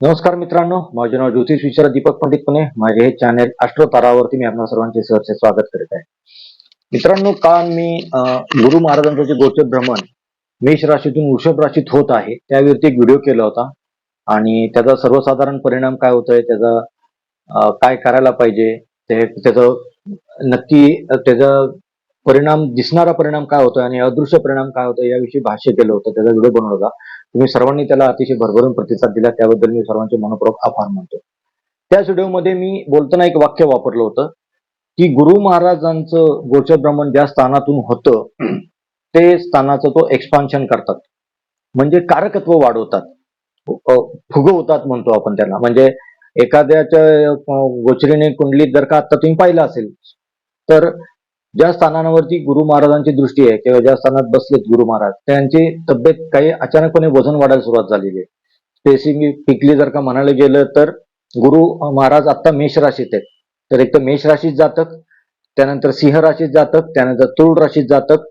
नमस्कार मित्रांनो माझे नाव ज्योतिष विचार दीपक पंडित पुणे. माझे हे चॅनेल अष्ट्रो तारावरती मी आपल्या सर्वांचे सहर्ष स्वागत करीत आहे. मित्रांनो काल मी गुरु महाराजांचं जे गोचर भ्रमण मेष राशीतून वृषभ राशीत होत आहे त्यावरती एक व्हिडिओ केला होता. आणि त्याचा सर्वसाधारण परिणाम काय होतोय त्याचा काय करायला पाहिजे ते त्याचं नक्की त्याचं परिणाम दिसणारा परिणाम काय होतो आणि अदृश्य परिणाम काय होतो याविषयी भाष्य केलं होतं त्याचा व्हिडिओ बनवला होता. तुम्ही सर्वांनी त्याला अतिशय भरभरून प्रतिसाद दिला त्याबद्दल मी सर्वांचे मनपूर्वक आभार मानतो. त्याच व्हिडिओमध्ये मी बोलताना एक वाक्य वापरलं होतं की गुरु महाराजांचं गोचर भ्रमण ज्या स्थानातून होतं ते स्थानाचं तो एक्सपान्शन करतात. म्हणजे कारकत्व वाढवतात. फुगवतात म्हणतो आपण त्यांना. म्हणजे एखाद्याच्या गोचरीने कुंडलीत जर का आता तुम्ही पाहिलं असेल तर ज्या स्थानांवरती गुरु महाराजांची दृष्टी आहे किंवा ज्या स्थानात बसलेत गुरु महाराज त्यांची तब्येत काही अचानकपणे वजन वाढायला सुरुवात झालेली आहे. स्पेसिफिकली जर का म्हणायला गेलं तर गुरु महाराज आता मेष राशीत आहेत. तर एक तर मेष राशीत जातक त्यानंतर सिंह राशीत जातक त्यानंतर तुळ राशीत जातक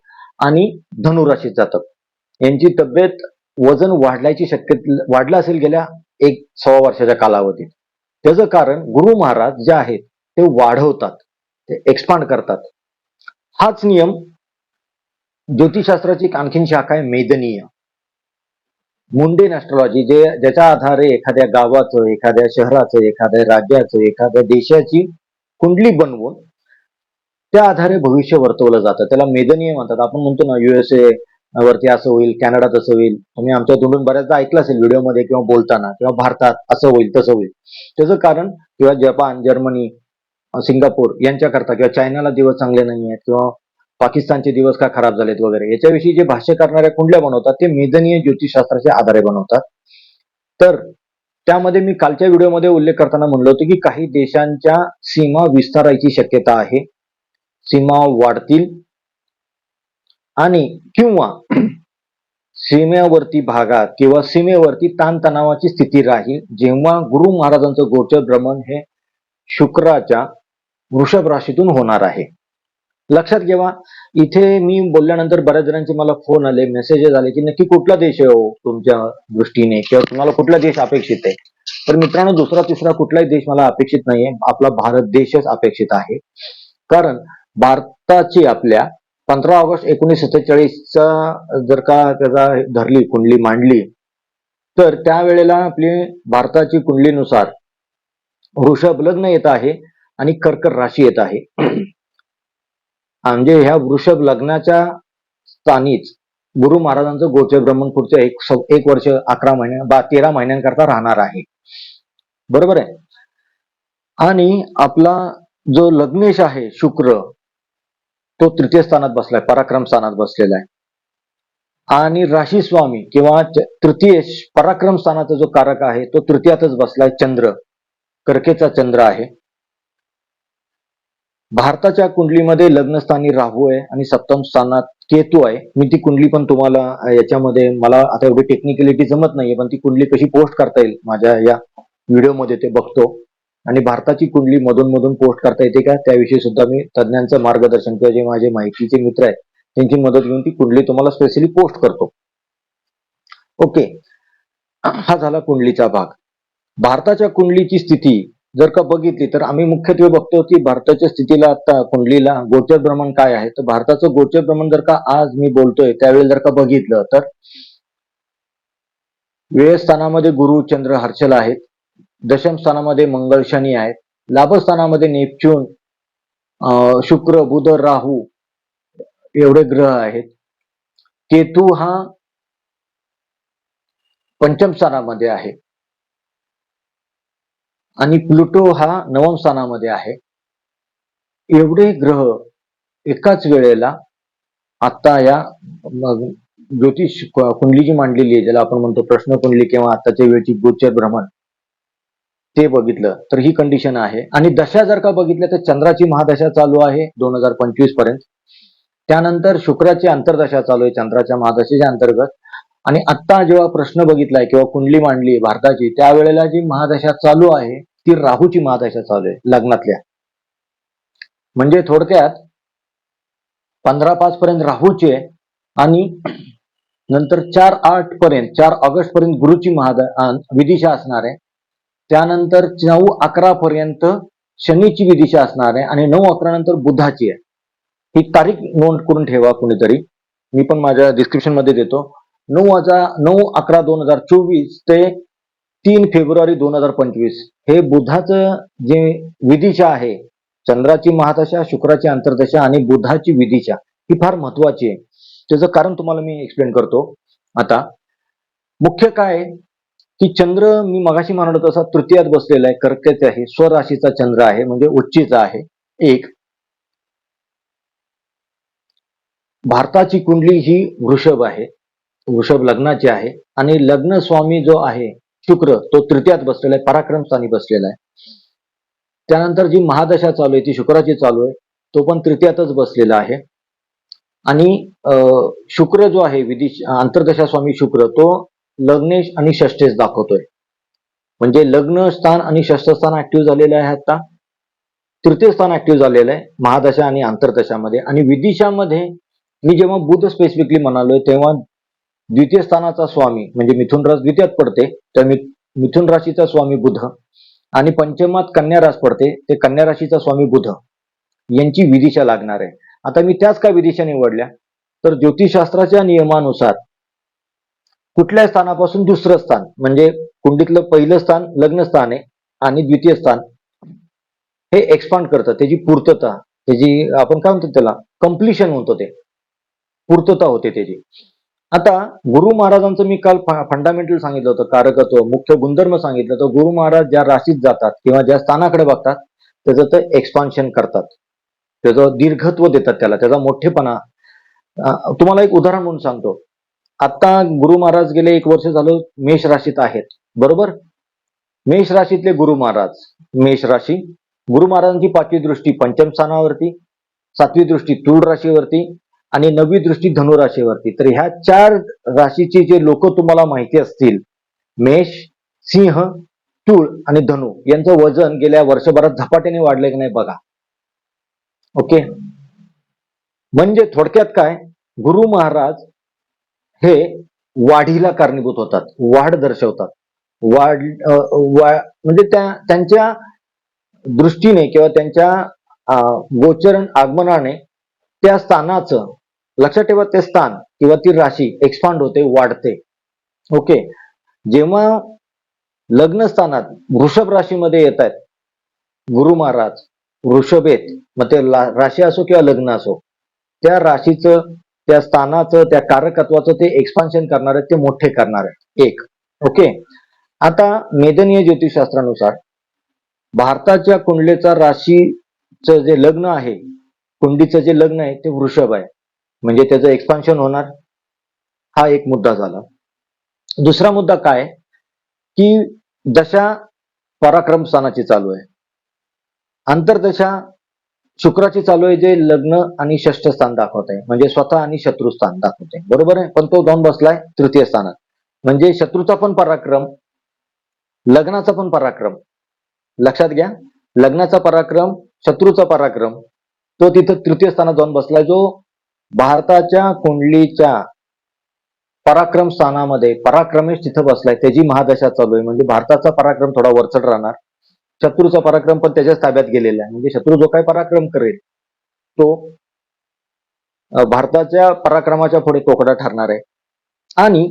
आणि धनु राशीत जातक. यांची तब्येत वजन वाढण्याची शक्य वाढलं असेल गेल्या एक सव्वा वर्षाच्या कालावधीत. त्याचं कारण गुरु महाराज जे आहेत ते वाढवतात ते एक्सपांड करतात. हाच नियम ज्योतिषशास्त्राची एक आणखीन शाखा आहे मेदनीय. मुंडेन ॲस्ट्रॉलॉजी जे ज्याच्या आधारे एखाद्या गावाचं एखाद्या शहराचं एखाद्या राज्याचं एखाद्या देशाची कुंडली बनवून त्या आधारे भविष्य वर्तवलं जातं. त्याला मेदनीय म्हणतात. आपण म्हणतो ना युएसए वरती असं होईल कॅनडा तसं होईल. तुम्ही आमच्या तोंडून बऱ्याचदा ऐकलं असेल व्हिडिओमध्ये किंवा बोलताना किंवा भारतात असं होईल तसं होईल. त्याचं कारण किंवा जपान जर्मनी सिंगापूर यांच्याकरता किंवा चायनाला दिवस चांगले नाही आहेत किंवा पाकिस्तानचे दिवस का खराब झालेत वगैरे याच्याविषयी जे भाष्य करणाऱ्या कुंडल्या बनवतात ते मेदनीय ज्योतिषशास्त्राच्या आधारे बनवतात. तर त्यामध्ये मी कालच्या व्हिडिओमध्ये उल्लेख करताना म्हणलो होतो की काही देशांच्या सीमा विस्तारायची शक्यता आहे. सीमा वाढतील आणि किंवा सीमेवरती भागात किंवा सीमेवरती ताणतणावाची स्थिती राहील जेव्हा गुरु महाराजांचं गोचर भ्रमण हे शुक्राच्या वृषभ राशीतून होणार आहे. लक्षात घ्यावा इथे मी बोलल्यानंतर बऱ्याच जणांचे मला फोन आले मेसेजेस आले की नक्की कुठला देश आहे हो तुमच्या दृष्टीने? किंवा तुम्हाला कुठला देश अपेक्षित आहे? तर मित्रांनो दुसरा तिसरा कुठलाही देश मला अपेक्षित नाहीये. आपला भारत देशच अपेक्षित आहे. कारण भारताची आपल्या पंधरा ऑगस्ट एकोणीसशे सत्तेचाळीसचा जर का त्याचा धरली कुंडली मांडली तर त्यावेळेला आपली भारताची कुंडलीनुसार वृषभ लग्न येत आहे. आणि कर्कर राशी येत आहे. म्हणजे ह्या वृषभ लग्नाच्या स्थानीच गुरु महाराजांचं गोचर भ्रमण पुढच्या एक एक वर्ष अकरा महिन्या बा तेरा महिन्यांकरता राहणार आहे. बरोबर आहे? आणि आपला जो लग्नेश आहे शुक्र तो तृतीय स्थानात बसलाय पराक्रम स्थानात बसलेला आहे. आणि राशी स्वामी किंवा तृतीय पराक्रम स्थानाचा जो कारक आहे तो तृतीयातच बसलाय चंद्र. कर्केचा चंद्र आहे. भारताच्या कुंडलीमध्ये लग्नस्थानी राहू आहे आणि सप्तम स्थानात केतू आहे. मी ती कुंडली पण तुम्हाला याच्यामध्ये मला आता एवढी टेक्निकलिटी जमत नाहीये पण ती कुंडली कशी पोस्ट करता येईल माझ्या या व्हिडिओमध्ये ते बघतो. आणि भारताची कुंडली मधून मधून पोस्ट करता येते का त्याविषयी सुद्धा मी तज्ज्ञांचं मार्गदर्शन किंवा जे माझे माहितीचे मित्र आहेत त्यांची मदत घेऊन ती कुंडली तुम्हाला स्पेशली पोस्ट करतो. ओके हा झाला कुंडलीचा भाग. भारताच्या कुंडलीची स्थिती जर का बघितली तर आम्ही मुख्यत्वे बघतो की भारताच्या स्थितीला आता कुंडलीला गोचर भ्रमण काय आहे? तर भारताचं गोचर भ्रमण जर का आज मी बोलतोय त्यावेळी जर का बघितलं तर वेळ स्थानामध्ये गुरु चंद्र हर्षल आहेत दशम स्थानामध्ये मंगळ शनी आहेत लाभस्थानामध्ये नेपच्यून शुक्र बुध राहू एवढे ग्रह आहेत. केतू हा पंचम स्थानामध्ये आहे. आणि प्लुटो हा नवम स्थानामध्ये आहे. एवढे ग्रह एकाच वेळेला आता या ज्योतिष कुंडली जी मांडलेली आहे ज्याला आपण म्हणतो प्रश्न कुंडली किंवा आताच्या वेळची गोचर भ्रमण ते बघितलं तर ही कंडिशन आहे. आणि दशा जर का बघितल्या तर चंद्राची महादशा चालू आहे दोन हजार पंचवीसपर्यंत. त्यानंतर शुक्राची अंतर्दशा चालू आहे चंद्राच्या महादशेच्या अंतर्गत. आणि आत्ता जेव्हा प्रश्न बघितलाय किंवा कुंडली मांडली भारताची त्यावेळेला जी महादशा चालू आहे ती राहूची महादशा चालू आहे लग्नातल्या. म्हणजे थोडक्यात पंधरा पाच पर्यंत राहूची आहे आणि नंतर चार आठ पर्यंत चार ऑगस्ट पर्यंत गुरुची महाद विदिशा असणार आहे. त्यानंतर नऊ अकरा पर्यंत शनीची विदिशा असणार आहे आणि नऊ अकरा नंतर बुधाची आहे. ही तारीख नोंद करून ठेवा कुणीतरी. मी पण माझ्या डिस्क्रिप्शनमध्ये देतो. नऊ हजार नऊ अकरा दोन हजार चोवीस ते तीन फेब्रुवारी दोन हजार पंचवीस. हे बुधाचं जे विधिशा आहे चंद्राची महादशा शुक्राची अंतर्दशा आणि बुधाची विधिशा ही फार महत्वाची आहे. त्याचं कारण तुम्हाला मी एक्सप्लेन करतो. आता मुख्य काय की चंद्र मी मगाशी म्हणत तसा तृतीयात बसलेला आहे कर्कच आहे स्वराशीचा चंद्र आहे म्हणजे उच्चीचा आहे. एक भारताची कुंडली ही वृषभ आहे. वृषभ लग्नाची आहे आणि लग्न स्वामी जो आहे शुक्र तो तृतीयात बसलेला आहे पराक्रम स्थानी बसलेला आहे. त्यानंतर जी महादशा चालू आहे ती शुक्राची चालू आहे तो पण तृतीयातच बसलेला आहे. आणि अं, शुक्र जो आहे विधी आंतरदशा स्वामी शुक्र तो लग्नेश आणि षष्ठेश दाखवतोय. म्हणजे लग्न स्थान आणि षष्ठस्थान ऍक्टिव्ह झालेलं आहे आता. तृतीय स्थान ऍक्टिव्ह झालेलं आहे महादशा आणि आंतरदशामध्ये. आणि विदिशामध्ये मी जेव्हा बुध स्पेसिफिकली म्हणालोय तेव्हा द्वितीय स्थानाचा स्वामी म्हणजे मिथुन रास द्वितीयात पडते तर मिथुन राशीचा स्वामी बुध. आणि पंचमात कन्या रास पडते ते कन्या राशीचा स्वामी बुध. यांची विदिशा लागणार आहे. आता मी त्याच का विदिशा निवडल्या? तर ज्योतिषशास्त्राच्या नियमानुसार कुठल्या स्थानापासून दुसरं स्थान म्हणजे कुंडीतलं पहिलं स्थान लग्न स्थान आहे आणि द्वितीय स्थान हे एक्सपांड करतं. त्याची पूर्तता त्याची आपण काय म्हणतो त्याला? कम्प्लिशन म्हणतो ते. पूर्तता होते त्याची. आता गुरु महाराजांचं मी काल फंडामेंटल सांगितलं होतं कारकत्व मुख्य गुणधर्म सांगितलं तर गुरु महाराज ज्या राशीत जातात किंवा ज्या स्थानाकडे बघतात त्याचं ते एक्सपान्शन करतात. त्याचं दीर्घत्व देतात त्याला त्याचा मोठेपणा. तुम्हाला एक उदाहरण म्हणून सांगतो. आता गुरु महाराज गेले एक वर्ष झालं मेष राशीत आहेत. बरोबर? मेष राशीतले गुरु महाराज मेष राशी गुरु महाराजांची पाचवी दृष्टी पंचम स्थानावरती सातवी दृष्टी तूळ राशीवरती आणि नवी दृष्टी धनुराशीवरती. तर ह्या चार राशीचे जे लोक तुम्हाला माहिती असतील मेष सिंह तूळ आणि धनु यांचं वजन गेल्या वर्षभरात झपाट्याने वाढलं की नाही बघा. ओके? म्हणजे थोडक्यात काय? गुरु महाराज हे वाढीला कारणीभूत होतात वाढ दर्शवतात. वाढ वा- म्हणजे त्या त्यांच्या दृष्टीने किंवा त्यांच्या गोचरण आगमनाने त्या स्थानाचं लक्षात ठेवा ते स्थान किंवा ती राशी एक्सपांड होते वाढते. ओके जेव्हा लग्न स्थानात वृषभ राशीमध्ये येत आहेत गुरु महाराज वृषभेत मग ते राशी असो किंवा लग्न असो त्या राशीचं त्या स्थानाचं त्या कारकत्वाचं ते एक्सपान्शन करणार आहेत ते मोठे करणार आहेत. एक. ओके आता मेदनीय ज्योतिषशास्त्रानुसार भारताच्या कुंडलेचा राशीचं जे लग्न आहे कुंडीचं जे लग्न आहे ते वृषभ आहे. म्हणजे त्याचं एक्सपान्शन होणार. हा एक मुद्दा झाला. दुसरा मुद्दा काय? की दशा पराक्रम स्थानाची चालू आहे. आंतरदशा शुक्राची चालू आहे जे लग्न आणि षष्ठ स्थान दाखवत आहे. म्हणजे स्वतः आणि शत्रू स्थान दाखवते बरोबर आहे? पण तो जाऊन बसलाय तृतीय स्थानात. म्हणजे शत्रूचा पण पराक्रम लग्नाचा पण पराक्रम. लक्षात घ्या. लग्नाचा पराक्रम शत्रूचा पराक्रम तो तिथं तृतीय स्थानात जाऊन बसलाय. जो भारताच्या कुंडलीच्या पराक्रम स्थानामध्ये पराक्रमेश तिथं बसलाय. त्याची महादशा चालू आहे. म्हणजे भारताचा पराक्रम थोडा वरचढ राहणार. शत्रूचा पराक्रम पण त्याच्याच ताब्यात गेलेला आहे. म्हणजे शत्रू जो काय पराक्रम करेल तो भारताच्या पराक्रमाच्या पुढे तोकडा ठरणार आहे. आणि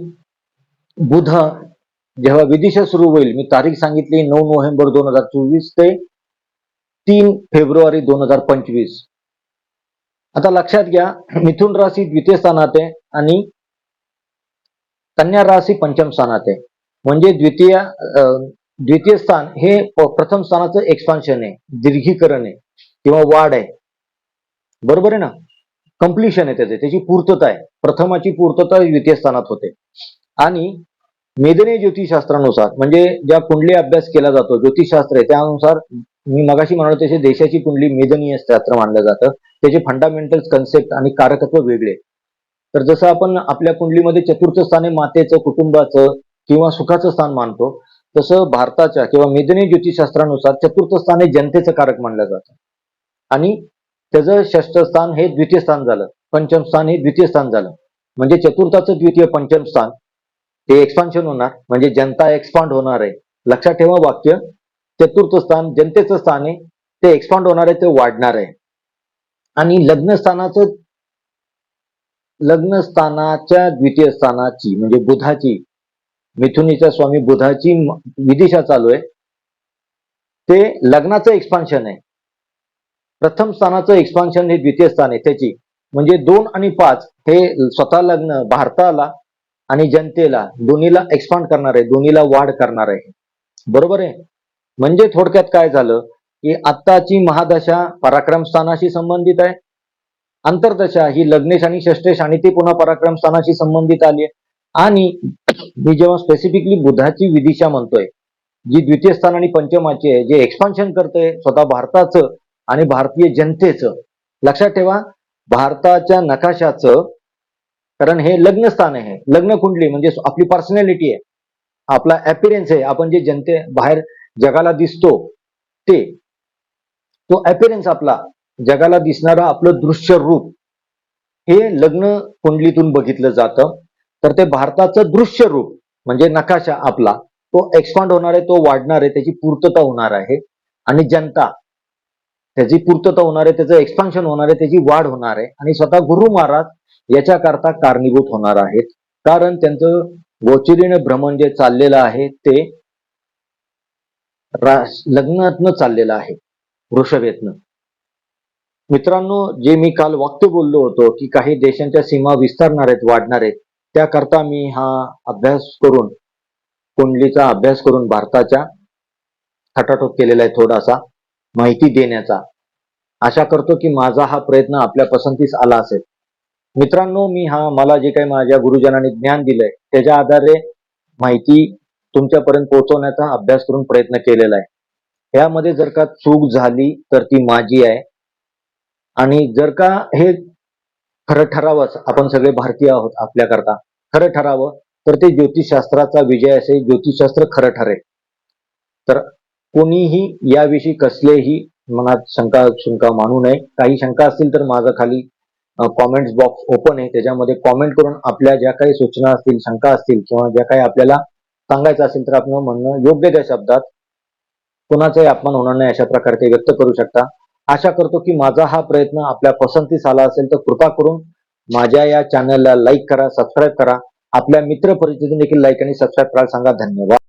बुध जेव्हा विदिशा सुरू होईल मी तारीख सांगितली नऊ नोव्हेंबर दोन हजार चोवीस ते तीन फेब्रुवारी दोन हजार पंचवीस. आता लक्षात घ्या मिथुन राशी द्वितीय स्थानात आहे आणि कन्या राशी पंचम स्थानात आहे. म्हणजे द्वितीय द्वितीय स्थान हे प्रथम स्थानाचं एक्सपान्शन आहे दीर्घीकरण आहे किंवा वाढ आहे. बरोबर आहे ना? कम्प्लिशन आहे त्याचे त्याची पूर्तता आहे. प्रथमाची पूर्तता द्वितीय स्थानात होते. आणि मेदनीय ज्योतिषशास्त्रानुसार म्हणजे ज्या कुंडली अभ्यास केला जातो ज्योतिषशास्त्र आहे त्यानुसार मी मगाशी म्हणालो तसे देशाची कुंडली मेदनीय शास्त्र मानलं जातं. त्याचे फंडामेंटल कन्सेप्ट आणि कारकत्व वेगळे. तर जसं आपण आपल्या कुंडलीमध्ये चतुर्थ स्थान मातेचं कुटुंबाचं किंवा सुखाचं स्थान मानतो तसं भारताच्या किंवा मेदनी ज्योतिषशास्त्रानुसार चतुर्थ स्थान हे जनतेचं कारक मानलं जातं. आणि त्याचं षष्ठ स्थान हे द्वितीय स्थान झालं. पंचम स्थान हे द्वितीय स्थान झालं. म्हणजे चतुर्थाचं द्वितीय पंचम स्थान ते एक्सपान्शन होणार. म्हणजे जनता एक्सपांड होणार आहे. लक्षात ठेवा वाक्य. चतुर्थ स्थान जनतेचं स्थान आहे ते एक्सपांड होणार आहे ते वाढणार आहे. आणि लग्न स्थानाचं लग्न स्थानाच्या द्वितीय स्थानाची म्हणजे बुधाची मिथुनीचा स्वामी बुधाची विदिशा चालू आहे. ते लग्नाचं एक्सपान्शन आहे. प्रथम स्थानाचं एक्सपान्शन हे द्वितीय स्थान आहे त्याची. म्हणजे दोन आणि पाच हे स्वतः लग्न भारताला आणि जनतेला दोन्हीला एक्सपांड करणार आहे दोन्हीला वाढ करणार आहे. बरोबर आहे? म्हणजे थोडक्यात काय झालं की आत्ताची महादशा पराक्रम स्थानाशी संबंधित आहे. अंतर्दशा ही लग्नेश आणि षष्टेश आणि ती पुन्हा पराक्रम स्थानाशी संबंधित आली आहे. आणि मी जेव्हा स्पेसिफिकली बुधाची विदिशा म्हणतोय जी द्वितीय स्थान आणि पंचमाची आहे जे एक्सपान्शन करतंय स्वतः भारताचं आणि भारतीय जनतेचं. लक्षात ठेवा भारताच्या नकाशाचं कारण हे लग्न स्थान आहे. लग्न कुंडली म्हणजे आपली पर्सनॅलिटी आहे. आपला अपिरियन्स आहे. आपण जे जनते बाहेर जगाला दिसतो ते. तो अपिरियन्स आपला जगाला दिसणारं आपलं दृश्य रूप. हे लग्न कुंडलीतून बघितलं जातं. तर ते भारताचं दृश्य रूप म्हणजे नकाशा आपला तो एक्सपांड होणार आहे तो वाढणार आहे त्याची पूर्तता होणार आहे. आणि जनता त्याची पूर्तता होणार आहे त्याचं एक्सपान्शन होणार आहे त्याची वाढ होणार आहे. आणि स्वतः गुरु महाराज याच्याकरता कारणीभूत होणार आहेत. कारण त्यांचं गोचिरीनं भ्रमण जे चाललेलं आहे ते लग्नातनं चाललेलं आहे वृषभेतनं. मित्रांनो जे मी काल वाक्य बोललो होतो की काही देशांच्या सीमा विस्तारणार आहेत वाढणार आहेत त्याकरता मी हा अभ्यास करून कुंडलीचा अभ्यास करून भारताच्या खटाटोप केलेला आहे थोडासा माहिती देण्याचा. आशा करतो की माझा हा प्रयत्न आपल्या पसंतीस आला असेल. मित्रांनो मी हा मला जे काही माझ्या गुरुजनांनी ज्ञान दिलंय त्याच्या आधारे माहिती तुमच्यापर्यंत पोहोचवण्याचा अभ्यास करून प्रयत्न केलेला आहे. यामध्ये जर का चूक झाली तर ती माझी आहे. आणि जर का हे खरं ठरावंच आपण सगळे भारतीय आहोत आपल्याकरता खरं ठरावं तर ते ज्योतिषशास्त्राचा विजय असेल ज्योतिषशास्त्र खरं ठरेल. तर कोणीही याविषयी कसलेही मनात शंका शंका मानू नये. काही शंका असतील तर माझं खाली कॉमेंट्स बॉक्स ओपन आहे. त्याच्यामध्ये कॉमेंट करून आपल्या ज्या काही सूचना असतील शंका असतील किंवा ज्या काही आपल्याला सांगायचं असेल तर आपण म्हणणं योग्य त्या शब्दात. कुणाचाही अपमान होणार नाही अशा प्रकारे ते व्यक्त करू शकता. आशा करतो की माझा हा प्रयत्न आपल्या पसंतीस आला असेल तर कृपा करून माझ्या या चॅनलला लाईक करा सबस्क्राईब करा. आपल्या मित्र परिस्थिती देखील लाईक आणि सबस्क्राईब करायला सांगा. धन्यवाद.